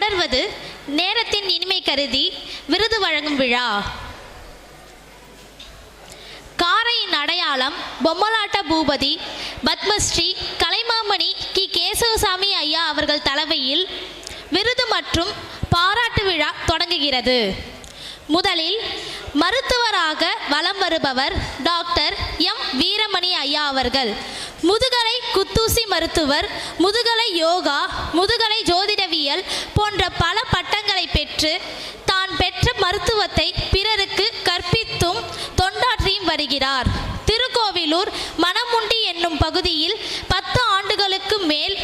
தொடர்வது நேரத்தின் இனிமை கருதி விருது வழங்கும் விழா. காரையின் அடையாளம் பொம்மலாட்ட பூபதி பத்மஸ்ரீ கலைமாமணி கி. கேசவசாமி ஐயா அவர்கள் தலைமையில் விருது மற்றும் பாராட்டு விழா தொடங்குகிறது. முதலில் மருத்துவராக வலம் வருபவர் டாக்டர் எம். வீரமணி ஐயா அவர்கள். முதுகலை குத்தூசி மருத்துவர் முதுகலை யோகா முதுகலை ஜோதிடவியல் போன்ற பல பட்டங்களை பெற்று தான் பெற்ற மருத்துவத்தை பிறருக்கு கற்பித்தும் தொண்டாற்றியும் வருகிறார். திருக்கோவிலூர் மணமுண்டி என்னும் பகுதியில் பத்து ஆண்டுகளுக்கு மேல்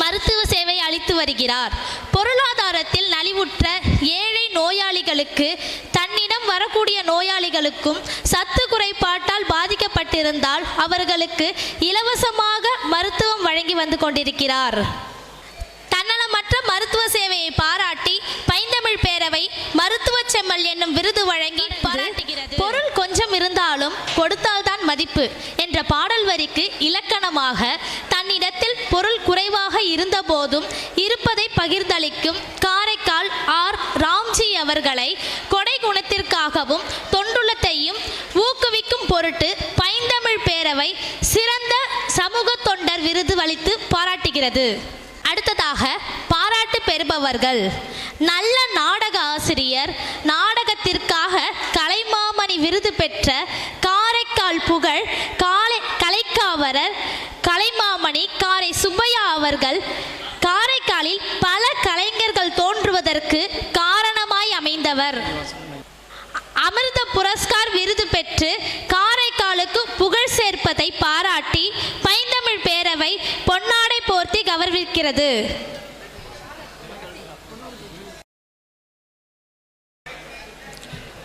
மருத்துவ சேவை அளித்து வருகிறார். பொருளாதாரத்தில் நலிவுற்ற ஏழை நோயாளிகளுக்கு தன்னிடம் வரக்கூடிய நோயாளிகளுக்கும் சத்து குறைபாட்டால் பாதிக்கப்பட்டிருந்தால் அவர்களுக்கு இலவசமாக மருத்துவம் வழங்கி வந்து கொண்டிருக்கிறார். தன்னலமற்ற மருத்துவ சேவையை பாராட்டி பைந்தமிழ் பேரவை மருத்துவ செம்மல் என்னும் விருது வழங்கி பாராட்டுகிறது. பொருள் கொஞ்சம் இருந்தாலும் கொடுத்தால்தான் மதிப்பு என்ற பாடல் வரிக்கு இலக்கணமாக தன்னிடத்தில் பொருள் குறைவாக இருந்தபோதும் இருப்பதை பகிர்ந்தளிக்கும் காரைக்கால் ஆர். ராம்ஜி அவர்களை கொடை தொண்டுள்ளத்தையும் ஊக்குவிக்கும் பொருட்டு பைந்தமிழ் பேரவை சிறந்த சமூக தொண்டர் விருது அளித்து பாராட்டுகிறது. அடுத்ததாக பாராட்டு பெறுபவர்கள். நல்ல நாடக ஆசிரியர் நாடகத்திற்காக கலைமாமணி விருது பெற்ற காரைக்கால் புகழ் காலை கலைக்காவரர் கலைமாமணி காரை சுப்பையா அவர்கள் காரைக்காலில் பல கலைஞர்கள் தோன்றுவதற்கு காரணமாய் அமைந்தவர். அமிர்த புரஸ்கார் விருது பெற்று காரைக்காலுக்கு புகழ் சேர்ப்பதை பாராட்டி பைந்தமிழ் பேரவை பொன்னாடை போர்த்தி கௌரவிக்கிறது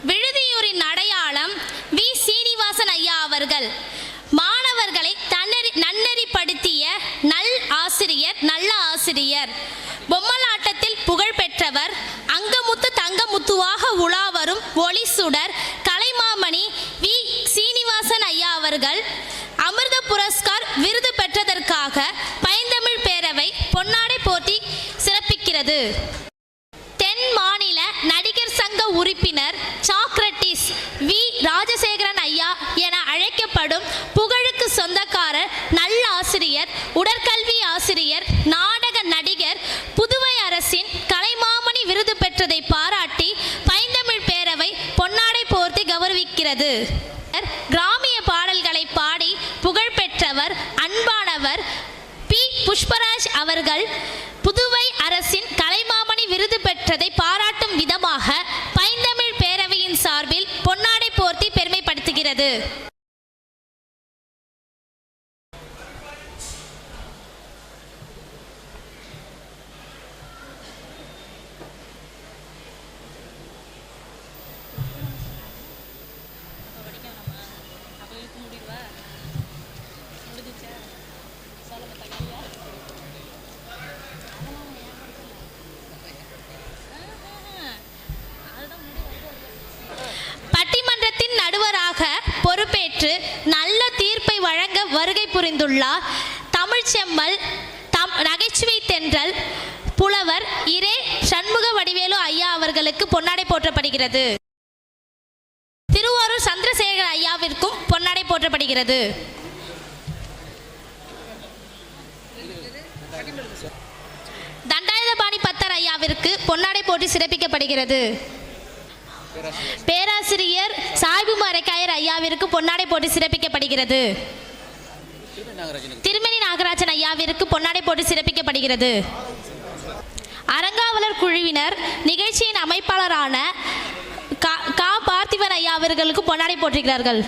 விழுதியூரின் அடையாளம் வி. சீனிவாசன் ஐயா அவர்கள். மாணவர்களை தன்னறி நன்னெறிப்படுத்திய நல் ஆசிரியர் நல்ல ஆசிரியர். பொம்மலாட்ட பெற்றவர் அங்கமுத்து தங்கமுத்துவாக உலா வரும் ஒளி சுடர் கலைமாமணி வி. சீனிவாசன் ஐயா அவர்கள் அமிர்த புரஸ்கார் விருது பெற்றதற்காக பைந்தமிழ் பேரவை பொன்னாடை போட்டி சிறப்பிக்கிறது. தென் மாநில நடிகர் சங்க உறுப்பினர் சாக்ரட்டிஸ் வி. ராஜசேகரன் ஐயா என அழைக்கப்படும் புகழுக்கு சொந்தக்காரர் நல்ல ஆசிரியர் உடற்கல்வி ஆசிரியர் நாடக நடிகர் புதுவை அரசின் கலைமாமணி விருது பெற்றதை பாராட்டி பைந்தமிழ் பேரவை பொன்னாடை போர்த்தி இருக்கிறது. கிராமிய பாடல்களை பாடி புகழ் பெற்றவர் அன்பானவர் பி. புஷ்பராஜ் அவர்கள் புதுவை அரசின் கலைமாமணி விருது பெற்றதை பாராட்டும் விதமாக பைந்தமிழ் பேரவையின் சார்பில் பொன்னாடை போர்த்தி பெருமைப்படுத்துகிறது. நடுவராக பொறுப்பேற்று நல்ல தீர்ப்பை வழங்க வருகை புரிந்துள்ளார் தமிழ்ச்செம்மல் தம் நகைச்சுவை தென்றல் புலவர் இரே சண்முக வடிவேலு ஐயா அவர்களுக்கு பொன்னாடை போற்றப்படுகிறது. திருவாரூர் சந்திரசேகர் ஐயாவிற்கும் பொன்னாடை போற்றப்படுகிறது. தண்டாயுதபாணி பத்தர் ஐயாவிற்கு பொன்னாடை போட்டி சிறப்பிக்கப்படுகிறது. பேராசிரியர் சாய்பு மரைக்காயர் ஐயாவிற்கு பொன்னாடை போட்டு சிறப்பிக்கப்படுகிறது. திருமணி நாகராஜன் ஐயாவிற்கு பொன்னாடை போட்டு சிறப்பிக்கப்படுகிறது. அரங்காவலர் குழுவினர் நிகழ்ச்சியின் அமைப்பாளரான கா கா பார்த்திபன் ஐயா அவர்களுக்கு பொன்னாடை போற்றுகிறார்கள்